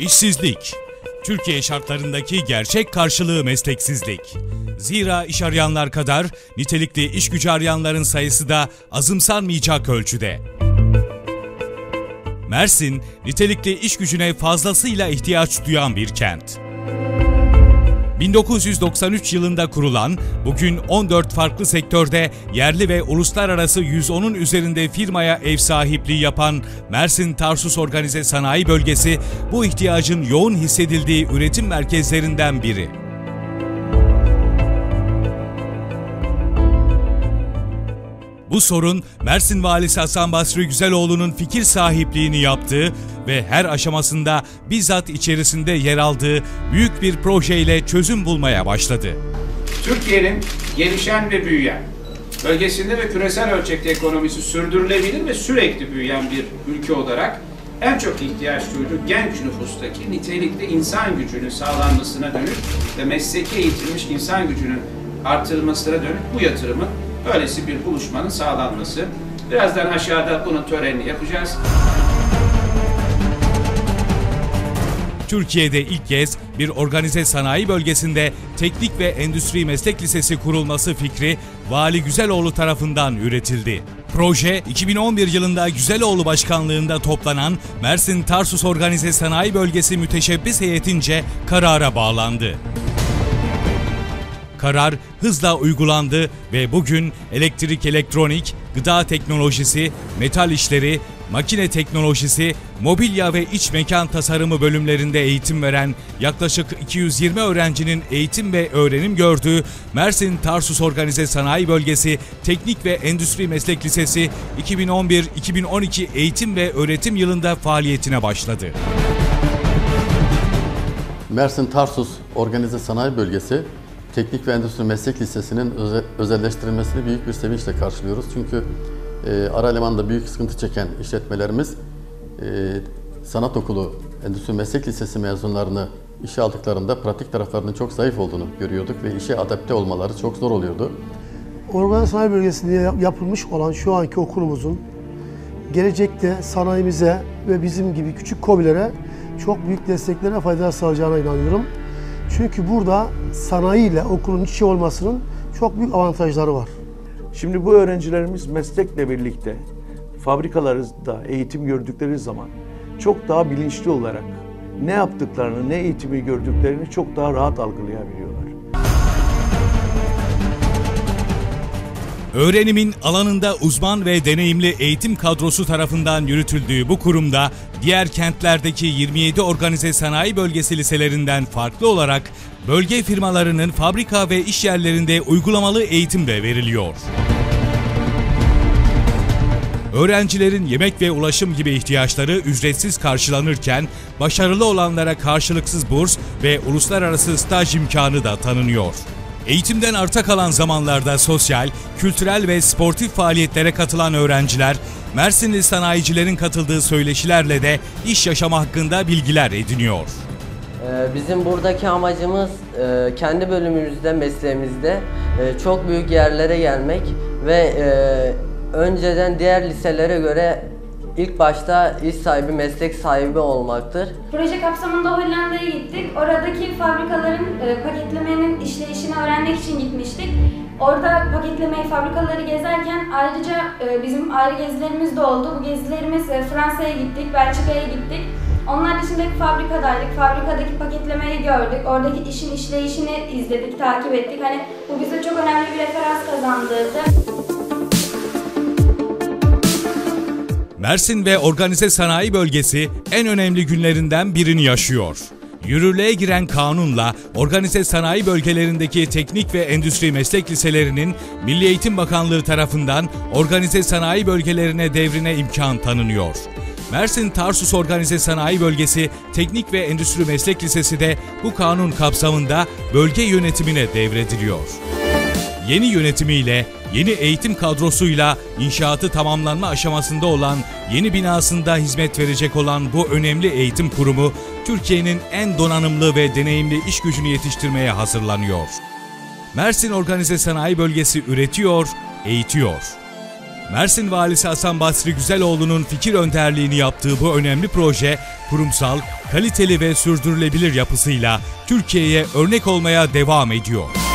İşsizlik. Türkiye şartlarındaki gerçek karşılığı mesleksizlik. Zira iş arayanlar kadar nitelikli iş gücü arayanların sayısı da azımsanmayacak ölçüde. Mersin, nitelikli iş gücüne fazlasıyla ihtiyaç duyan bir kent. 1993 yılında kurulan, bugün 14 farklı sektörde yerli ve uluslararası 110'un üzerinde firmaya ev sahipliği yapan Mersin Tarsus Organize Sanayi Bölgesi, bu ihtiyacın yoğun hissedildiği üretim merkezlerinden biri. Bu sorun Mersin Valisi Hasan Basri Güzeloğlu'nun fikir sahipliğini yaptığı ve her aşamasında bizzat içerisinde yer aldığı büyük bir projeyle çözüm bulmaya başladı. Türkiye'nin gelişen ve büyüyen, bölgesinde ve küresel ölçekte ekonomisi sürdürülebilir ve sürekli büyüyen bir ülke olarak en çok ihtiyaç duyduğu genç nüfustaki nitelikli insan gücünün sağlanmasına dönük ve mesleki eğitilmiş insan gücünün artırılmasına dönük bu yatırımın böylesi bir buluşmanın sağlanması. Birazdan aşağıda bunun törenini yapacağız. Türkiye'de ilk kez bir organize sanayi bölgesinde Teknik ve Endüstri Meslek Lisesi kurulması fikri Vali Güzeloğlu tarafından üretildi. Proje 2011 yılında Güzeloğlu başkanlığında toplanan Mersin Tarsus Organize Sanayi Bölgesi müteşebbis heyetince karara bağlandı. Karar hızla uygulandı ve bugün elektrik elektronik, gıda teknolojisi, metal işleri, makine teknolojisi, mobilya ve iç mekan tasarımı bölümlerinde eğitim veren yaklaşık 220 öğrencinin eğitim ve öğrenim gördüğü Mersin Tarsus Organize Sanayi Bölgesi Teknik ve Endüstri Meslek Lisesi 2011-2012 eğitim ve öğretim yılında faaliyetine başladı. Mersin Tarsus Organize Sanayi Bölgesi Teknik ve Endüstri Meslek Lisesi'nin öze, özelleştirilmesini büyük bir sevinçle karşılıyoruz. Çünkü e, ara elemanda büyük sıkıntı çeken işletmelerimiz e, sanat okulu, Endüstri Meslek Lisesi mezunlarını işe aldıklarında pratik taraflarının çok zayıf olduğunu görüyorduk ve işe adapte olmaları çok zor oluyordu. Organize sanayi bölgesinde yapılmış olan şu anki okulumuzun gelecekte sanayimize ve bizim gibi küçük kobilere çok büyük desteklere fayda sağlayacağına inanıyorum. Çünkü burada sanayi ile okulun içi olmasının çok büyük avantajları var. Şimdi bu öğrencilerimiz meslekle birlikte fabrikalarda eğitim gördükleri zaman çok daha bilinçli olarak ne yaptıklarını, ne eğitimi gördüklerini çok daha rahat algılayabiliyorlar. Öğrenimin alanında uzman ve deneyimli eğitim kadrosu tarafından yürütüldüğü bu kurumda diğer kentlerdeki 27 organize sanayi bölgesi liselerinden farklı olarak bölge firmalarının fabrika ve iş yerlerinde uygulamalı eğitim de veriliyor. Öğrencilerin yemek ve ulaşım gibi ihtiyaçları ücretsiz karşılanırken başarılı olanlara karşılıksız burs ve uluslararası staj imkanı da tanınıyor. Eğitimden arta kalan zamanlarda sosyal, kültürel ve sportif faaliyetlere katılan öğrenciler, Mersinli sanayicilerin katıldığı söyleşilerle de iş yaşama hakkında bilgiler ediniyor. Ee, bizim buradaki amacımız e, kendi bölümümüzde, mesleğimizde e, çok büyük yerlere gelmek ve e, önceden diğer liselere göre ilk başta iş sahibi, meslek sahibi olmaktır. Proje kapsamında Hollanda'ya gittik. Oradaki fabrikaların paketlemenin işleyişini öğrenmek için gitmiştik. Orada paketlemeyi, fabrikaları gezerken ayrıca bizim ayrı gezilerimiz de oldu. Bu gezilerimiz Fransa'ya gittik, Belçika'ya gittik. Onlar dışındaki fabrikadaydık. Fabrikadaki paketlemeyi gördük. Oradaki işin işleyişini izledik, takip ettik. Hani bu bize çok önemli bir referans kazandırdı. Mersin ve Organize Sanayi Bölgesi en önemli günlerinden birini yaşıyor. Yürürlüğe giren kanunla organize sanayi bölgelerindeki teknik ve endüstri meslek liselerinin Milli Eğitim Bakanlığı tarafından organize sanayi bölgelerine devrine imkan tanınıyor. Mersin Tarsus Organize Sanayi Bölgesi Teknik ve Endüstri Meslek Lisesi de bu kanun kapsamında bölge yönetimine devrediliyor. Yeni yönetimiyle, yeni eğitim kadrosuyla inşaatı tamamlanma aşamasında olan yeni binasında hizmet verecek olan bu önemli eğitim kurumu, Türkiye'nin en donanımlı ve deneyimli iş gücünü yetiştirmeye hazırlanıyor. Mersin Organize Sanayi Bölgesi üretiyor, eğitiyor. Mersin Valisi Hasan Basri Güzeloğlu'nun fikir önderliğini yaptığı bu önemli proje, kurumsal, kaliteli ve sürdürülebilir yapısıyla Türkiye'ye örnek olmaya devam ediyor.